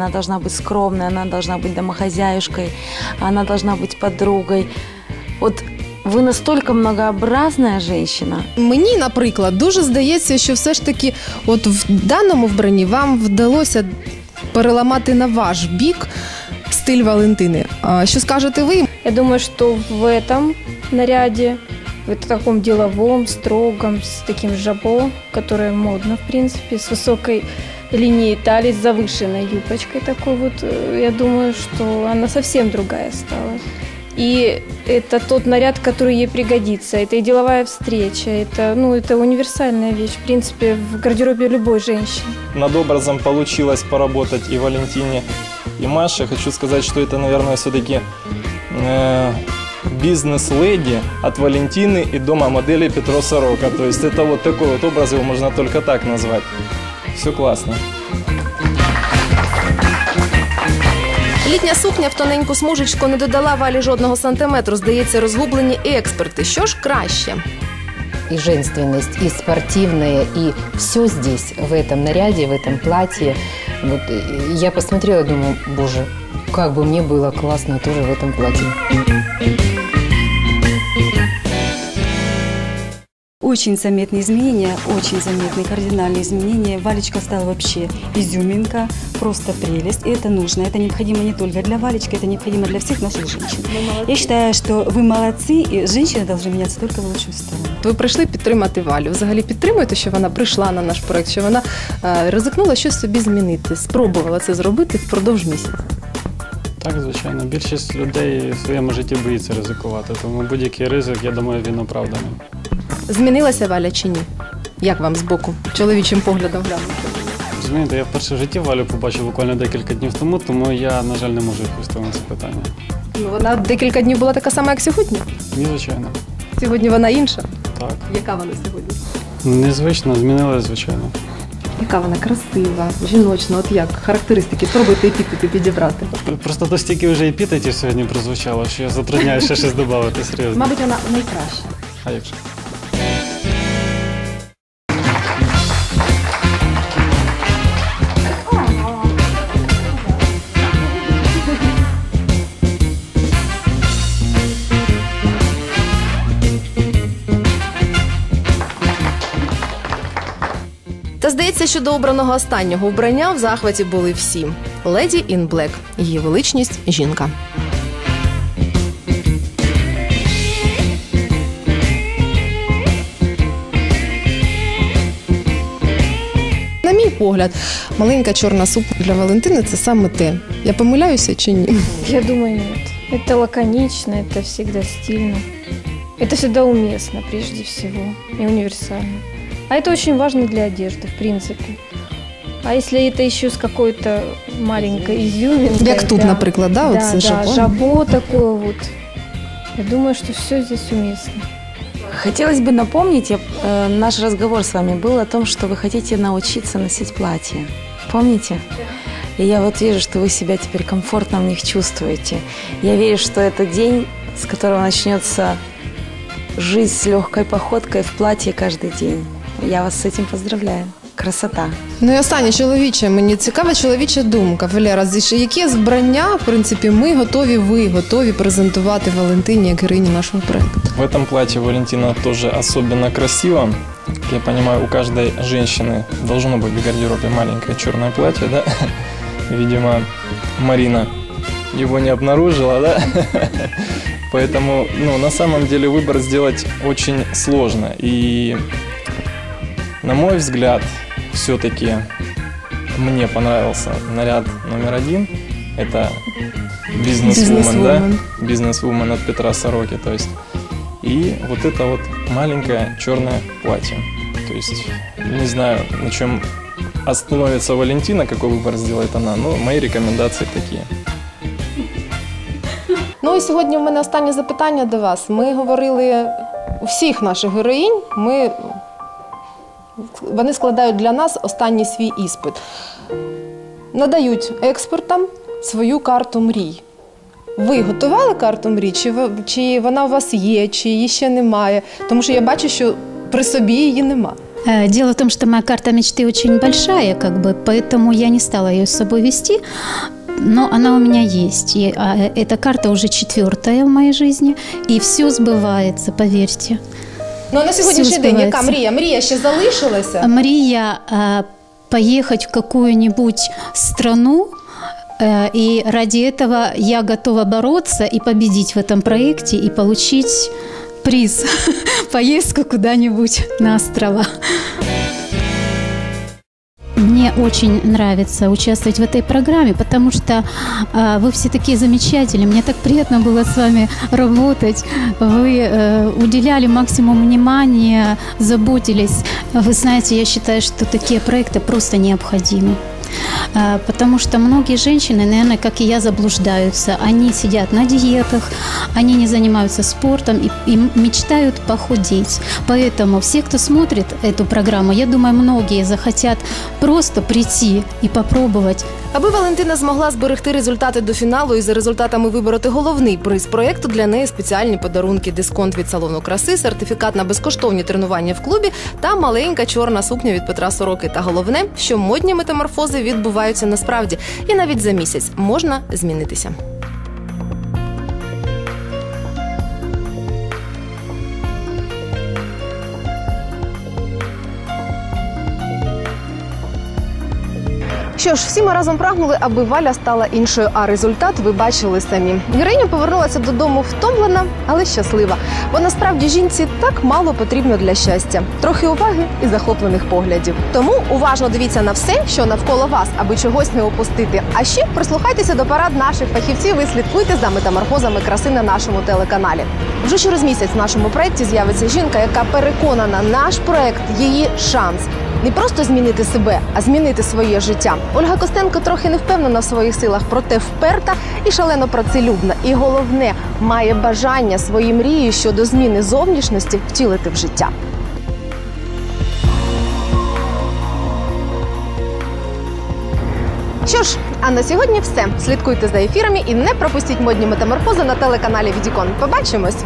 Она должна быть скромной, она должна быть домохозяюшкой, она должна быть подругой. Вот вы настолько многообразная женщина. Мені, наприклад, дуже здається, що все ж таки, от в даному вбранні вам вдалося переламати на ваш бік стиль Валентини. А що скажете ви? Я думаю, что в этом наряде, в таком деловом, строгом, с таким жабо, которое модно, в принципе, с высокой линией талии, с завышенной юбочкой такой вот, э, я думаю, что она совсем другая стала. И это тот наряд, который ей пригодится. Это и деловая встреча, это, ну, это универсальная вещь, в принципе, в гардеробе любой женщины. Над образом получилось поработать и Валентине, и Маше. Хочу сказать, что это, наверное, все-таки бизнес-леди от Валентины и дома модели Петро Сорока. То есть это вот такой вот образ, его можно только так назвать. Все классно. Літня сукня в тоненьку смужечку не додала валі жодного сантиметру. Здається, розгублені і експерти. Що ж краще? и женственность, и спортивная, и все здесь, в этом наряде, в этом платье. Вот, э, я посмотрела, думаю, боже, как бы мне было классно тоже в этом платье. Очень заметные изменения, очень заметные кардинальные изменения. Валечка стала вообще изюминка, просто прелесть. И это нужно. Это необходимо не только для Валечки, это необходимо для всех наших женщин. Я считаю, что вы молодцы, и женщины должны меняться только в лучшую сторону. Ви прийшли підтримати Валю. Взагалі підтримуєте, що вона прийшла на наш проект, що вона е, ризикнула щось собі змінити, спробувала це зробити впродовж місяця. Так, звичайно. Більшість людей в своєму житті боїться ризикувати, тому будь-який ризик, я думаю, він оправданий. Змінилася Валя чи ні? Як вам збоку, чоловічим поглядом глянути? Розумієте, я вперше в житті Валю побачив буквально декілька днів тому, тому я, на жаль, не можу відповісти на це питання. Ну, вона декілька днів була така сама, як сьогодні. Ні, звичайно. Сьогодні вона інша. Так. Яка вона сьогодні? Незвично, змінилась, звичайно. Яка вона красива, жіночна, от як характеристики, спробуйте епітети підібрати. Просто то стільки вже епітетів сьогодні прозвучало, що я затрудняю ще щось додати, серйозно. Мабуть, вона найкраща. А як же? Та здається, що до обраного останнього вбрання в захваті були всі. Леді ін Блек, її величність жінка. На мій погляд, маленька чорна сукня для Валентини це саме те. Я помиляюся чи ні? Я думаю, нет. Это лаконично, это всегда стильно. Это всегда уместно, прежде всего, и универсально. А это очень важно для одежды, в принципе. А если это еще с какой-то маленькой изюминкой... Як тут, да, наприклад, да, да, от це да, жабо. жабо такое вот. Я думаю, что все здесь уместно. Хотелось бы напомнить, я, э, наш разговор с вами был о том, что вы хотите научиться носить платье. Помните? И я вот вижу, что вы себя теперь комфортно в них чувствуете. Я верю, что это день, с которого начнется жизнь с легкой походкой в платье каждый день. Я вас с этим поздравляю. Красота. Ну і останнє чоловіче. Мені цікава чоловіча думка. Валера, зі- які збрання, в принципі, ми готові, ви готові презентувати Валентині як героїні нашого проекту? В этом платье Валентина тоже особенно красиво. Как я понимаю, у каждой женщины должно быть в гардеробе маленькое черное платье, да? Видимо, Марина его не обнаружила, да? Поэтому, ну, на самом деле выбор сделать очень сложно. И, на мой взгляд, все-таки мне понравился наряд номер один. Это бизнес-вумен, да? Бизнес-вумен. Бизнес-вумен от Петра Сороки, то есть. И вот это вот маленькое черное платье. То есть, не знаю, на чем остановится Валентина, какой выбор сделает она, но мои рекомендации такие. Ну і сьогодні в мене останнє запитання до вас. Ми говорили у всіх наших героїнь. Ми вони складають для нас останній свій іспит. Надають експертам свою карту мрій. Ви готували карту мрій? Чи, ви- чи вона у вас є, чи її ще немає? Тому що я бачу, що при собі її нема. Э, Дело в том, что моя карта мечты очень большая, как бы, поэтому я не стала ее с собой вести. Но она у меня есть. И а, эта карта уже четвертая в моей жизни. И все сбывается, поверьте. Ну а на сьогоднішній Все день яка збивається. мрія? Мрія ще залишилася? Мария а, поехать в какую-нибудь страну, э, и ради этого я готова бороться и победить в этом проекте и получить приз поездку куда-нибудь на острова. Очень нравится участвовать в этой программе, потому что а, вы все такие замечательные. Мне так приятно было с вами работать. Вы э, уделяли максимум внимания, заботились. Вы знаете, я считаю, что такие проекты просто необходимы. А, Потому что многие женщины, наверное, как и я, заблуждаются. Они сидят на диетах, они не занимаются спортом и, и мечтают похудеть. Поэтому все, кто смотрит эту программу, я думаю, многие захотят просто прийти и попробовать Аби Валентина змогла зберегти результати до фіналу і за результатами вибороти головний приз проєкту, для неї спеціальні подарунки, дисконт від салону краси, сертифікат на безкоштовні тренування в клубі та маленька чорна сукня від Петра Сороки. Та головне, що модні метаморфози відбуваються насправді, і навіть за місяць можна змінитися. Що ж, всі ми разом прагнули, аби Валя стала іншою, а результат ви бачили самі. Героїня повернулася додому втомлена, але щаслива. Бо насправді жінці так мало потрібно для щастя. Трохи уваги і захоплених поглядів. Тому уважно дивіться на все, що навколо вас, аби чогось не опустити. А ще прислухайтеся до парад наших фахівців і слідкуйте за метаморфозами краси на нашому телеканалі. Вже через місяць в нашому проєкті з'явиться жінка, яка переконана, наш проект її шанс. Не просто змінити себе, а змінити своє життя. Ольга Костенко трохи не впевнена в своїх силах, проте вперта і шалено працелюбна. І головне, має бажання свої мрії щодо зміни зовнішності втілити в життя. Що ж, а на сьогодні все. Слідкуйте за ефірами і не пропустіть модні метаморфози на телеканалі Відікон. Побачимось!